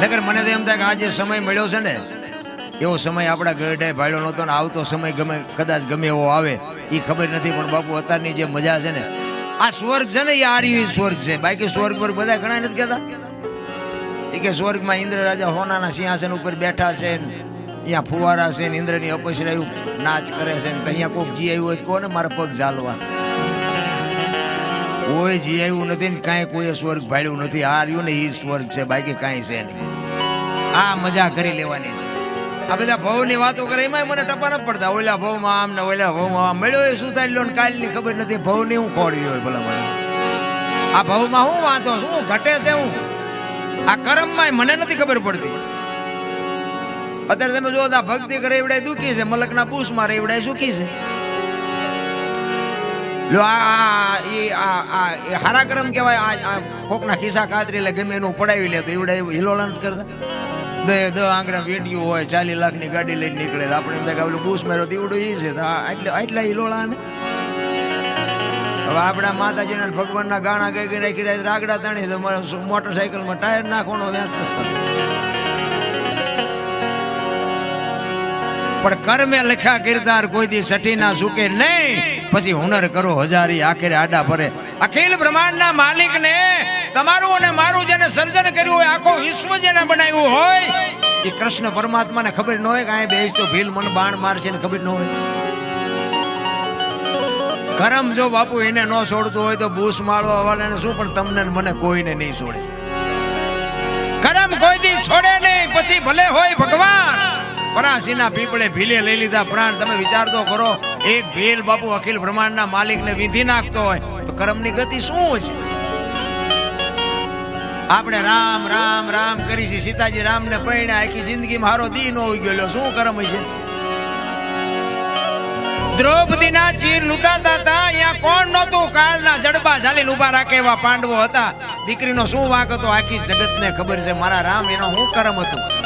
નગર મને તો એમ થાય કે આ જે સમય મળ્યો છે ને, એવો સમય આપણા ગઢે ભાડ્યો નહોતો ને આવતો સમય ગમે, કદાચ ગમે એવો આવે એ ખબર નથી, પણ બાપુ અત્યારની જે મજા છે ને, આ સ્વર્ગ છે ને એ આર્ય સ્વર્ગ છે. બાકી સ્વર્ગ પર બધા ઘણા નથી કહેતા? એ કે સ્વર્ગમાં ઇન્દ્ર રાજા હોનાના સિંહાસન ઉપર બેઠા છે અહીંયા ફુવારા છે ને, ઇન્દ્રની અપસરાયું નાચ કરે છે ને અહીંયા કોઈક જી આવ્યું હોય કોને મારા પગ ઝાલવા. કોઈ જી આવ્યું નથી ને કાંઈ કોઈએ સ્વર્ગ ભાડ્યું નથી. આ રહ્યું ને એ સ્વર્ગ છે, બાકી કાંઈ છે નહીં. આ મજા કરી લેવાની છે. આ બધા ભવની વાતો કરે એમાં મને ટપા ન પડતા. ઓલા ભવમાં આમ ને ઓલા ભવમાં આમ. મળ્યો એ શું થાય લો ને કાલની ખબર નથી. ભવની હું ખોડવી હોય ભલા મને આ ભવમાં શું વાંધો શું ઘટે છે હું? આ કર્મમાં મને નથી ખબર પડતી. અત્યારે તમે જો ભક્તિ કરે, એવડાય દુખી છે. મલકના મારે એવડે સુખી છે. લો, આ આ, ઈ, આ આ, એ હારા કર્મ કહેવાય, આ કોકના ખિસ્સા કાતરી એટલે ગમે એનું પડાવી લે, તો એવડે હિલોલા નથી કરતા. દે, દ, આંગળા વીંટ્યું હોય, ચાલીસ લાખની ગાડી લઈને નીકળે આપણે એમ થાય બૂસ માર્યો દીવડું એ છે આટલા આટલા હિલોળા ને? હવે આપણા માતાજીના ભગવાનના ગાણા ગઈ ગઈ નાખી રાખડા તણી તો મોટરસાયકલમાં ટાયર નાખવાનો વ્યાજ પણ કર્મે લખ્યા કિરદાર કોઈ દી સઠી ના સુકે નહીં. પછી હુનર કરો હજારી, આખરે આડા ભરે. અખિલ બ્રહ્માંડના માલિકને તમારું અને મારું જેને સર્જન કર્યું હોય, આખો વિશ્વ જેને બનાવ્યું હોય, એ કૃષ્ણ પરમાત્માને ખબર ન હોય કે અહીં બેસ ભીલ મન બાણ મારશે ને ખબર ન હોય. કરમ જો બાપુ એને ન છોડતું હોય તો બૂસ મારવા વાળાને શું? પણ તમને મને કોઈને નહીં છોડે. કરમ કોઈ દી છોડે નહીં, પછી ભલે હોય ભગવાન. પરાસીના પીપળે ભીલે લઈ લીધા પ્રાણ. તમે વિચાર તો કરો, એક ભીલ બાપુ અખિલ બ્રહ્માંડના માલિકને વિધિ નાખતો હોય, તો કર્મની ગતિ શું છે? આપણે રામ રામ રામ કરી છે. સીતાજી રામને પરણ્યા, આખી જિંદગી હારો દી નો હોઈ ગયેલો શું કર્મ છે? દ્રૌપદીના ચીર લૂંટાતા હતા. અહીંયા કોણ નહોતું? કાળના જડબા ઝાલીને ઊભા રાખે એવા પાંડવો હતા. દીકરીનો શું વાંક હતો? આખી જગતને ખબર છે. મારા રામ, એનો શું કર્મ હતું?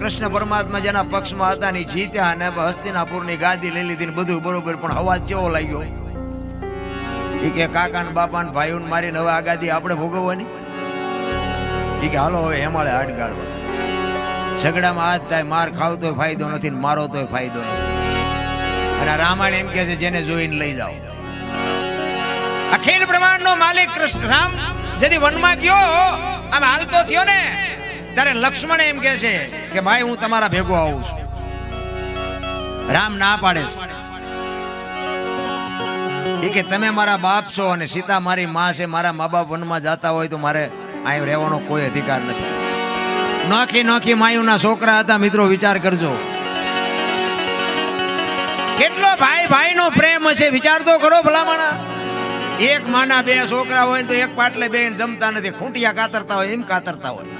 કૃષ્ણ પરમાત્મા જેના પક્ષમાં હતા ને જીત્યા અને હસ્તિનાપુરની ગાદી લઈ લીધી ને બધું બરોબર, પણ અવાજ કેવો લાગ્યો? એ કે કાકા ને બાપા ને ભાઈઓ મારીને હવે આ ગાદી આપણે ભોગવવાની? એ કે હાલો હવે હેમાળે હાડ ગાળવા. ઝઘડામાં હાથ થાય, માર ખાવ તોય ફાયદો નથી ને મારો તોય ફાયદો નથી. અને રામાયણ એમ કે છે, જેને જોઈને લઈ જાઓ. અખિલ બ્રહ્માંડનો માલિક કૃષ્ણ, રામ, જેથી વનમાં ગયો, આમ હાલતો થયો ને ત્યારે લક્ષ્મણ એમ કે છે કે ભાઈ, હું તમારા ભેગો આવું છું. રામ ના પાડે છે. એ કે તમે મારા બાપ છો અને સીતા મારી માં છે, મારા મા બાપ વનમાં જતા હોય તો મારે અહીં રહેવાનો કોઈ અધિકાર નથી. નોખી નોખી માયુના છોકરા હતા, મિત્રો, વિચાર કરજો. કેટલો ભાઈ ભાઈ નો પ્રેમ હશે, વિચાર તો કરો ભલામણા. એક માના બે છોકરા હોય તો એક પાટલે બે જમતા નથી, ખૂંટિયા કાતરતા હોય, એમ કાતરતા હોય.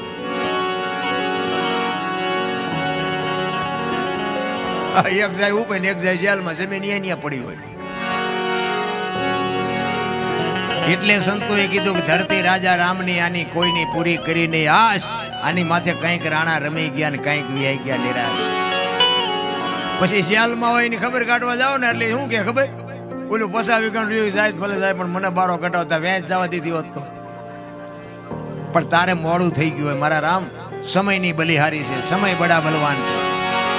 એક જાય ઉપર ને એક જાય જેલમાં, જમીન અહીંયા પડી હોય. એટલે સંતોએ કીધું કે ધરતી રાજા રામની આની કોઈની પૂરી કરી નહીં. આશ આની માથે કંઈક રાણા રમી ગયા ને કંઈક વિયાઈ ગયા નિરાશ. પછી શિયાલમાં હોય એની ખબર કાઢવા જાવ ને એટલે શું કે ખબર? ઓલું પસાવી ગણ રહ્યું જાય ભલે જાય પણ મને બારો કટાવતા વેચ જવા દીધી હોત તો. પણ તારે મોડું થઈ ગયું હોય, મારા રામ, સમયની બલિહારી છે, સમય બડા બલવાન છે.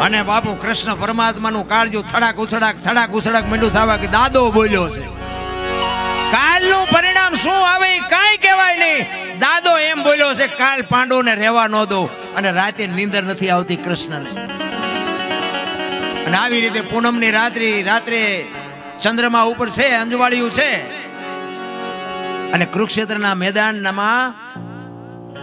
અને બાપુ કૃષ્ણ પરમાત્માનું કાળજું થડાક ઉછડાક થડાક ઉછડાક મીંડું થવા કે દાદો બોલ્યો છે. કાલનું પરિણામ શું આવે એ કાંઈ કહેવાય નહીં. દાદો એમ બોલ્યો છે, કાલ પાંડવોને રહેવા ન દો અને રાતે નીંદર નથી આવતી કૃષ્ણને. અને આવી રીતે પૂનમની રાત્રિ, રાત્રે ચંદ્રમા ઉપર છે, અંજવાળિયું છે. અને કુરુક્ષેત્રના મેદાનમાં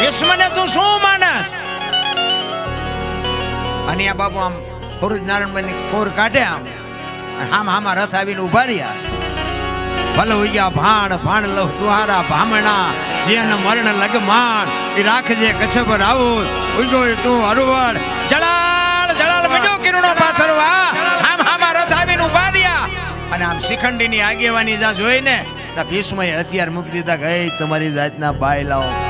ભીષ્મને તું શું માનસ? અને આ બાબુ આમ ફોરુજ નારાયણ કોર કાઢે આમ. આમ આમાં રથ આવીને ઊભા રહ્યા. ભલે ગયા ભાણ ભાણ લવ તુહારા, ભામણા, જેન મરણ લગમાણ, એ રાખજે કચ્છ આવો. ઉગ્યો તું હરવડ. જળાલ જળાલ મજો કિરણો પાથરવા. આમ આમાં રથ આવીને ઊભા રહ્યા. અને આમ શિખંડીની આગેવાની જા જોઈને ભીષ્મએ હથિયાર મૂકી દીધા ગઈ તમારી જાતના બાય લાવો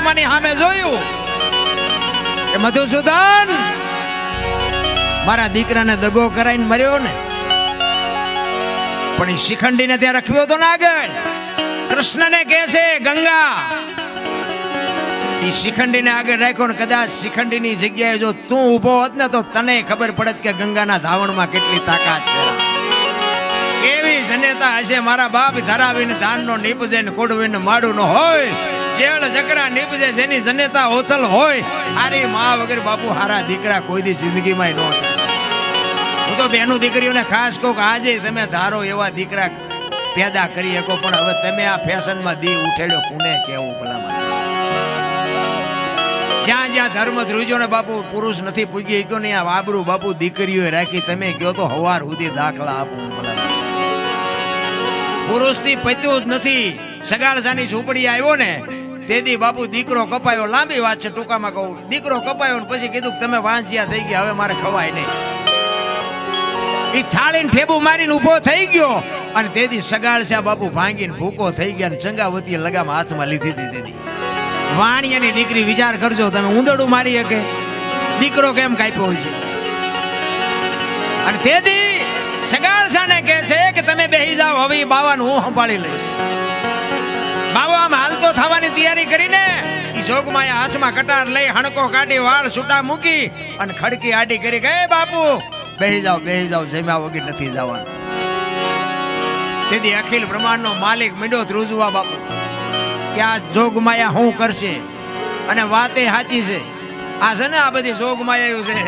પરમાત્માની સામે જોયું કે મધુસૂદન, મારા દીકરાને દગો કરાઈને મર્યો ને. પણ એ શિખંડીને ત્યાં રખવ્યો તો ને આગળ કૃષ્ણને કહે છે, ગંગા. એ શિખંડીને આગળ રાખ્યો ને કદાચ શિખંડીની જગ્યાએ જો તું ઊભો હોત ને તો તને ખબર પડત કે ગંગાના ધાવણમાં કેટલી તાકાત છે. કેવી જનેતા હશે મારા બાપ ધરાવીને ધાનનો નીપજે ને કોડવીને માડું ન હોય. જેળ જકરા નીપજે જેની જનેતા ઓથલ હોય, હારી મા વગર બાપુ હારા દીકરા કોઈ દી જિંદગીમાં ન થાય. હું તો બેનું દીકરીઓને ખાસ કહું કે આજે તમે ધારો એવા દીકરા પેદા કરી શકો, પણ હવે તમે આ ફેશનમાં દી ઉઠેલો પુણે કેવું ભલા મને જ્યાં જ્યાં ધર્મ ધ્રુજો ને બાપુ પુરુષ નથી પૂગી ગયો ને આ વાબરું બાપુ દીકરીઓ રાખી, તમે ગયો તો હવાર સુધી દાખલા આપું ભલા મને. પુરુષથી પત્યું જ નથી. સગાળસાની ઝૂંપડી આવ્યો ને તેથી બાપુ દીકરો કપાયો, લાંબી વાત છે ટૂંકામાં કહું. દીકરો કપાયો ને પછી કીધું તમે વાંચ્યા થઈ ગયા, હવે મારે ખવાય નહીં. એ થાળીને ઠેબુ મારીને ઊભો થઈ ગયો અને તેથી સગાળસ્યા બાપુ ભાંગીને ભૂકો થઈ ગયા ને ચંગાવતી લગામ હાથમાં લીધી હતી તેથી. વાણિયાની દીકરી, વિચાર કરજો, તમે ઉંદડું મારી શકે. દીકરો કેમ કાપ્યો હોય છે? અને તેથી સગાળસાને કહે છે કે તમે બેહી જાઓ, હવે બાવાનું હું સંભાળી લઈશ. તૈયારી કરીને ઈ જોગમાયા હાથમાં કટાર લઈ હણકો કાઢી વાળ છૂટા મૂકી અને ખડકી આડી કરી ગયે બાપુ, બેહી જાઓ બેહી જાઓ, જમ્યા વગર નથી જવાનું. તેથી અખિલ બ્રહ્માંડનો માલિક મીંડો ધ્રુજવા બાપુ કે આ જોગમાયા શું કરશે? અને વાતે સાચી છે? આ છે ને આ બધી જોગમાયા છે?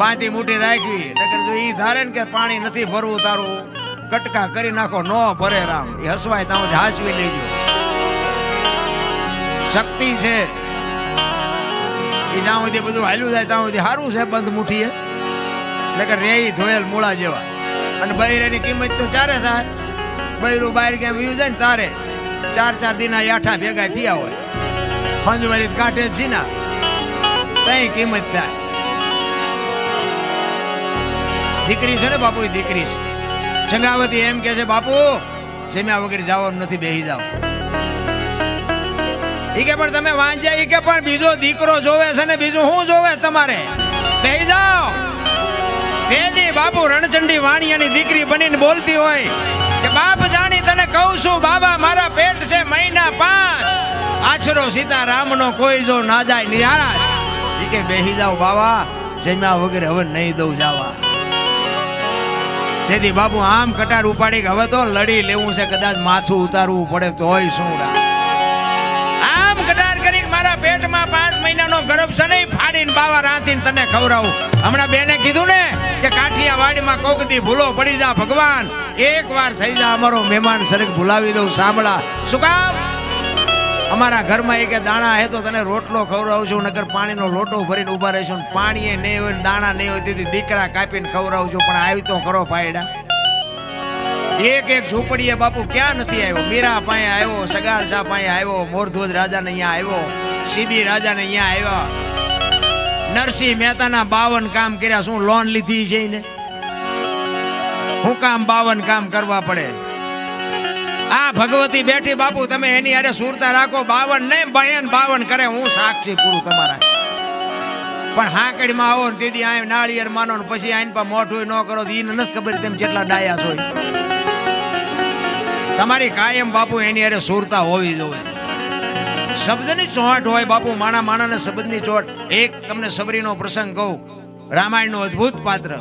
બાંધી મૂઠી રાખવી, નકર જો ઈ ધારે ને કે પાણી નથી ભરવું તારું, કટકા કરી નાખો, નો ભરે રામ. એ હસવાય ત્યાં હાસવી લેજો. શક્તિ છે. એ જ્યાં સુધી બધું હાલ્યું જાય, ત્યાં સુધી સારું છે બંધ મુઠીએ નકર રે ઈ ધોયેલ મૂળા જેવા. અને બૈરેની કિંમત તો ચારે થાય. બૈરું બહાર ક્યાં વ્યુ જાય ને તારે. ચાર ચાર દિના યાઠા ભેગા થયા હોય. ફંજવારી કાઢે જ છીના તઈ કિંમત થાય. દીકરી છે ને બાપુ દીકરી છે. ચંગાવતી એમ કે છે, બાપુ, જમ્યા વગર જવાનું નથી, બેહી જાઓ. ઈ કે પણ તમે વાંચ્યા, ઈ કે પણ બીજો દીકરો જોવે છે ને બીજું શું જોવે તમારે? બેહી જાઓ. તેદી બાપુ રણચંડી વાણિયાની દીકરી બનીને બોલતી હોય કે, બાપ જાણી તને કહું છું, બાબા મારા પેટ છે મહિના પાંચ. આશરો સીતારામનો કોઈ જો ના જાય નિહારા ઈ કે, બેહી જાઓ બાબા જમ્યા વગર હવે નહીં દઉં જાવા. તેથી બાપુ આમ કટાર ઉપાડી કે હવે તો લડી લેવું છે, કદાચ માથું ઉતારવું પડે તોય શું રા. આમ કટાર કરી મારા પેટમાં પાંચ મહિનાનો ગર્ભ છે નહીં ફાડીને બાવા રાંધીને તને ખવડાવું. હમણાં બેને કીધું ને કે કાઠિયાવાડીમાં કોકદી ભૂલો પડી જા ભગવાન. એક વાર થઈ જા અમારો મહેમાન સરક ભૂલાવી દઉં, સાંભળા. શું કામ? અમારા ઘરમાં એક દાણા હે તો તને રોટલો ખવડાવશું, નકર પાણીનો લોટો ભરીને ઊભા રહીશું પાણી નહીં હોય દાણા નહીં હોય, તેથી દીકરા કાપીને ખવડાવશું પણ આવી તો કરો પાયડા એક એક ઝૂંપડીએ બાપુ ક્યાં નથી આવ્યો? મીરા પાસે આવ્યો, સગાર શાહ પાસે આવ્યો મોરધ્વજ રાજાને અહીંયા આવ્યો, સીબી રાજાને અહીંયા આવ્યા. નરસિંહ મહેતાના બાવન કામ કર્યા, શું લોન લીધી છે ને હું કામ બાવન કામ કરવા પડે? આ ભગવતી બેઠી બાપુ, તમે એની અરે સુરતા રાખો, બાવન નહીં, બહેન બાવન કરે, હું સાક્ષી પૂરું તમારા. પણ હાંકડીમાં આવો ને દીદી આ નાળિયેર માનો ને પછી આઈને પર મોઢું ન કરો તો નથી ખબર તેમ જેટલા ડાયા હોય. તમારી કાયમ બાપુ એની અરે સુરતા હોવી જોઈએ. શબ્દની ચોટ હોય બાપુ, માણા માણાને શબ્દની ચોટ. એક તમને સબરીનો પ્રસંગ કહું, રામાયણનો અદ્ભુત પાત્ર.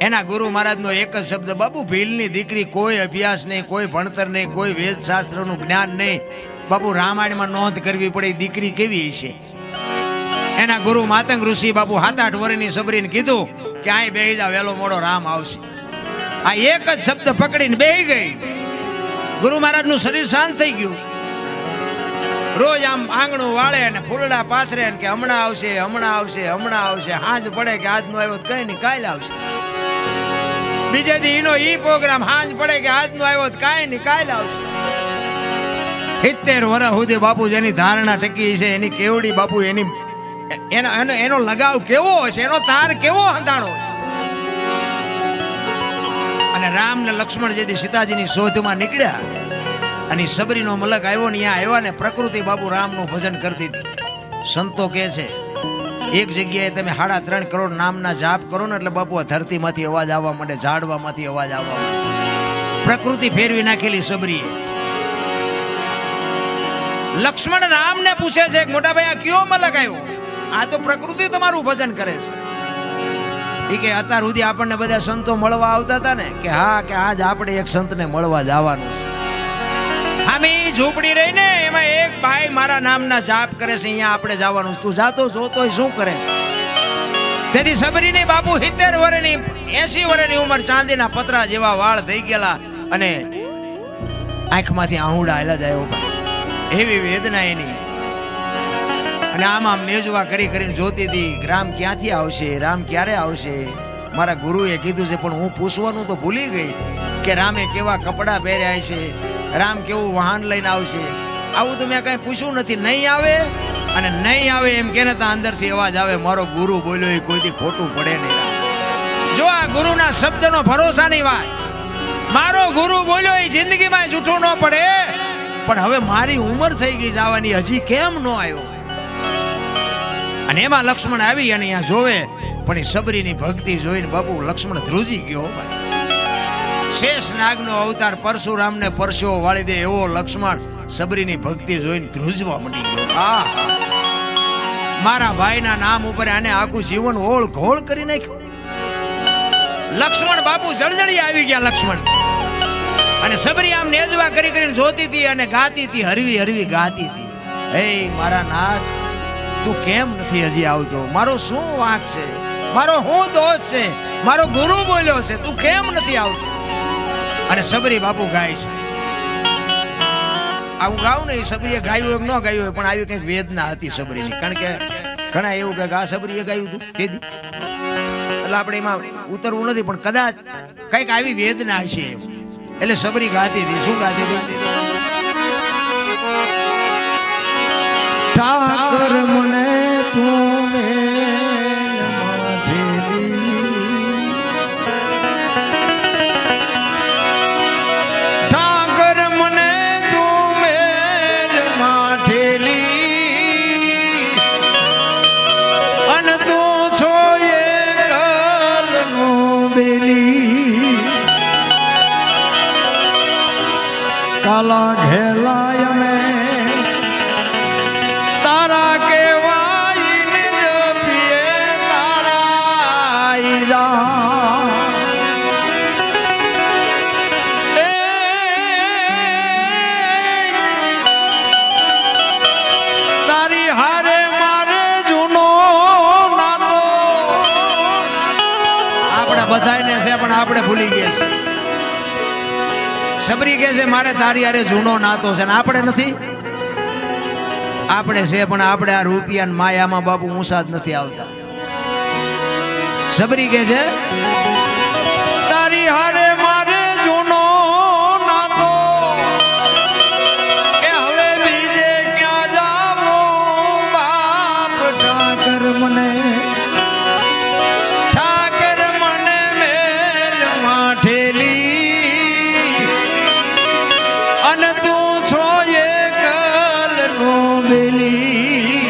એના ગુરુ મહારાજનો એક જ શબ્દ, બાપુ, ભીલની દીકરી કોઈ અભ્યાસ નહીં, કોઈ ભણતર નહીં, કોઈ વેદ શાસ્ત્રનું જ્ઞાન નહીં. બાપુ, રામાયણમાં નોંધ કરવી પડે, દીકરી કેવી છે એના ગુરુ માતંગ ઋષિ બાપુ સાત આઠ વર્ષની સબરીને કીધું કે અહીં બેહી જા, વેલો મોડો રામ આવશે. આ એક જ શબ્દ પકડીને બેહી ગઈ. ગુરુ મહારાજનું શરીર શાંત થઈ ગયું. રોજ આમ આંગણું વાળે અને ફૂલડા પાથરે ને કે હમણાં આવશે હમણાં આવશે હમણાં આવશે, હાંજ પડે કે આજનો આવ્યો કઈ નહીં, કાલે આવશે. બીજે દી એનો ઈ પ્રોગ્રામ હાંજ પડે કે આજનો આવ્યો કાંઈ નહીં, કાલે આવશે. સિત્તેર વર્ષ સુધી બાપુ જેની ધારણા ટકી છે, એની કેવડી બાપુ એની એનો એનો એનો લગાવ કેવો હશે એનો તાર કેવો હંધાણો હશે અને રામ ને લક્ષ્મણ જેથી સીતાજીની શોધમાં નીકળ્યા અને સબરીનો મલક આવ્યો ને ત્યાં આવ્યા ને પ્રકૃતિ બાપુ રામનું ભજન કરતી હતી. સંતો કહે છે, એક જગ્યાએ તમે સાડા ત્રણ કરોડ નામના જાપ કરો ને એટલે બાપુ આ ધરતીમાંથી અવાજ આવવા માંડે, ઝાડવામાંથી અવાજ આવવા માંડે. પ્રકૃતિ ફેરવી નાખેલી સબરીએ. લક્ષ્મણ રામને પૂછે છે મોટા ભાઈ આ કયો મલક આવ્યો? આ તો પ્રકૃતિ તમારું ભજન કરે છે. એ કે અત્યાર સુધી આપણને બધા સંતો મળવા આવતા હતા ને, કે હા, કે આજ આપણે એક સંતને મળવા જવાનું છે. અમે ઝૂંપડી રહી ને એમાં એક ભાઈ મારા નામના જાપ કરે છે, અહીંયા આપણે જવાનું છે. તું જાતો જોતો શું કરે છે? તેથી સબરીની બાપુ સિત્તેર વર્ષની એસી વર્ષની ઉંમર ચાંદીના પતરા જેવા વાળ થઈ ગયેલા અને આંખમાંથી આહુડા આવેલા જાય એવી વેદના એની. અને આમ આમ નેજવા કરી કરીને જોતી હતી, રામ ક્યાંથી આવશે? રામ ક્યારે આવશે? મારા ગુરુએ કીધું છે, પણ હું પૂછવાનું તો ભૂલી ગઈ કે રામે કેવા કપડાં પહેર્યા છે? રામ કેવું વાહન લઈને આવશે? આવું તો મેં કાંઈ પૂછ્યું નથી. નહીં આવે અને નહીં આવે એમ કે તા અંદરથી અવાજ આવે. મારો ગુરુ બોલ્યો, એ કોઈથી ખોટું પડે નહીં જો આ ગુરુના શબ્દનો ભરોસાની વાત. મારો ગુરુ બોલ્યો, એ જિંદગીમાં જૂઠું ન પડે. પણ હવે મારી ઉંમર થઈ ગઈ જવાની, હજી કેમ ન આવ્યો? અને એમાં લક્ષ્મણ આવી અને અહીંયા જોવે, પણ એ સબરીની ભક્તિ જોઈને બાપુ લક્ષ્મણ ધ્રુજી ગયો શેષ શેષ નાગનો અવતાર પરશુરામને પરસેવો વાળી દે એવો લક્ષ્મણ સબરીની ભક્તિ જોઈને ધ્રુજવા મળી ગયો. આહા. મારા ભાઈના નામ ઉપર આને આખું જીવન ઓળ ઘોળ કરી નાખ્યું. લક્ષ્મણ બાપુ જળજળી આવી ગયા લક્ષ્મણ. અને સબરી આમ નેજવા કરી કરીને જોતી હતી અને ગાતી હતી, હરવી હરવી ગાતી હતી. હે મારા નાથ તું કેમ નથી હજી આવતો? મારો શું વાંક છે? મારો શું દોષ છે? મારો ગુરુ બોલ્યો છે, તું કેમ નથી આવતો? અને સબરી બાપુ ગાય છે. આવું ગાવું ને એ સબરીએ ગાયું કે ન ગાયું હોય, પણ આવી કંઈક વેદના હતી સબરીની. કારણ કે ઘણા એવું કે આ સબરીએ ગાયું હતું તેથી એટલે આપણે એમાં ઉતરવું નથી, પણ કદાચ કંઈક આવી વેદના એવું. એટલે સબરી ગાતી હતી. શું ગાતી હતી? ઠાકર મને તું. ઠાકર મને તું મેલ માધેલી. અન તું છો એકલનું બેલી. કાલા ઘેલાય બધાયને છે, પણ આપણે ભૂલી ગયા છે સબરી કહે છે, મારે તારી હારે જૂનો નાતો છે ને આપણે નથી? આપણે છે, પણ આપણે આ રૂપિયા માયામાં બાપુ ઊંસા જ નથી આવતા. સબરી કહે છે, તારી હારે મારે બેલી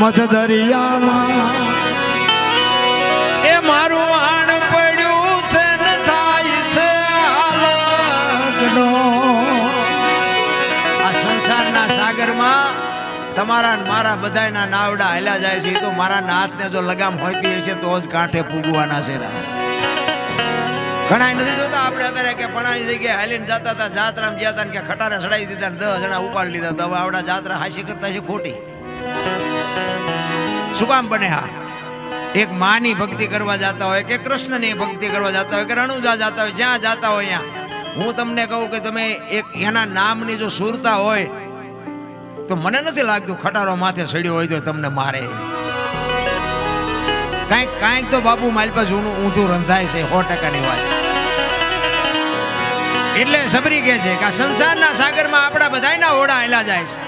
મધ દરિયામાં એ મારું વાણ પડ્યું છે ને થાય છે આ સંસારના સાગરમાં તમારા મારા બધાયના નાવડા હેલા જાય છે તો મારા નાથને જો લગામ હોય છે તો જ કાંઠે પૂગવાના છે રા. ઘણાય નથી જોતા. આપણે અત્યારે કે પણાની જગ્યાએ હાલીને જતા હતા, જાત્રામાં ગયા હતા કે ખટારે ચડાવી દીધા દસ જણા ઉપાડી લીધા તો હવે આવડા જાત્રા હાસી કરતા છે ખોટી. શું કામ બને હા એક માની ભક્તિ કરવા જતા હોય કે કૃષ્ણની ભક્તિ કરવા જતા હોય કે રણુજા જતા હોય, જ્યાં જતા હોય ત્યાં. હું તમને કહું કે તમે એક એના નામની જો સુરતા હોય, તો મને નથી લાગતું ખટારો માથે સડ્યો હોય તો તમને મારે. કાંઈક કાંઈક તો બાપુ મારી પાસે ઊંધું રંધાય છે, સો ટકાની વાત છે. એટલે સબરી કહે છે કે આ સંસારના સાગરમાં આપણા બધાયના ઓળા હેલા જાય છે.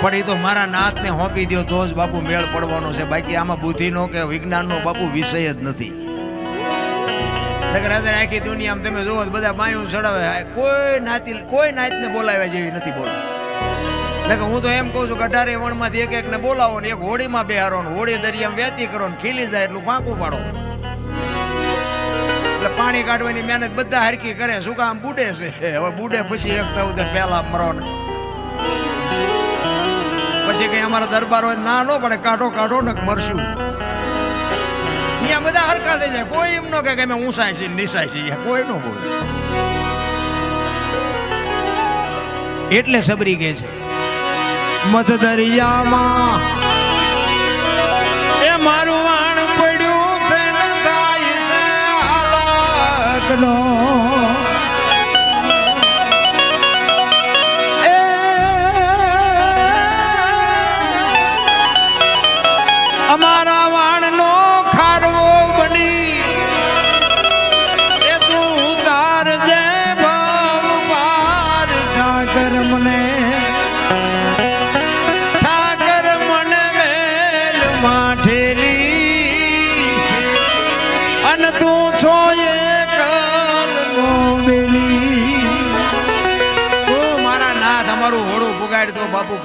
પણ એ તો મારા નાથને હોંપી દો તો જ બાપુ મેળ પડવાનો છે. બાકી આમાં બુદ્ધિનો કે વિજ્ઞાનનો બાપુ વિષય જ નથી. અત્યારે આખી દુનિયામાં તમે જોવો બધા માયું ચડાવે. કોઈ નાતી, કોઈ નાતને બોલાવ્યા જેવી નથી બોલ નકર હું તો એમ કહું છું કે અઢારે વણમાંથી એક એકને બોલાવો ને એક હોળીમાં બેહારો ને હોળી દરિયામાં વેતી કરો ને ખીલી જાય એટલું પાંકું પાડો. એટલે પાણી કાઢવાની મહેનત બધા હરકી કરે, શું કામ બુડે છે? હવે બુડે પછી એક થવું તો પહેલા મરો ને. પછી કઈ અમારા દરબાર હોય ના નો પડે, કાઢો કાઢો ને મરશું. અહીંયા બધા હરખા થઈ જાય. કોઈ એમ નો કે અમે ઊંસાય છે નિસાય છે કોઈ નો બોલે. એટલે સબરી કે છે. મધ દરિયામાં એ મારું વાણ પડ્યું છે ને થાય છે હાલકનો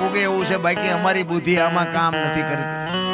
પુગે એવું છે બાકી અમારી બુદ્ધિ આમાં કામ નથી કરતી.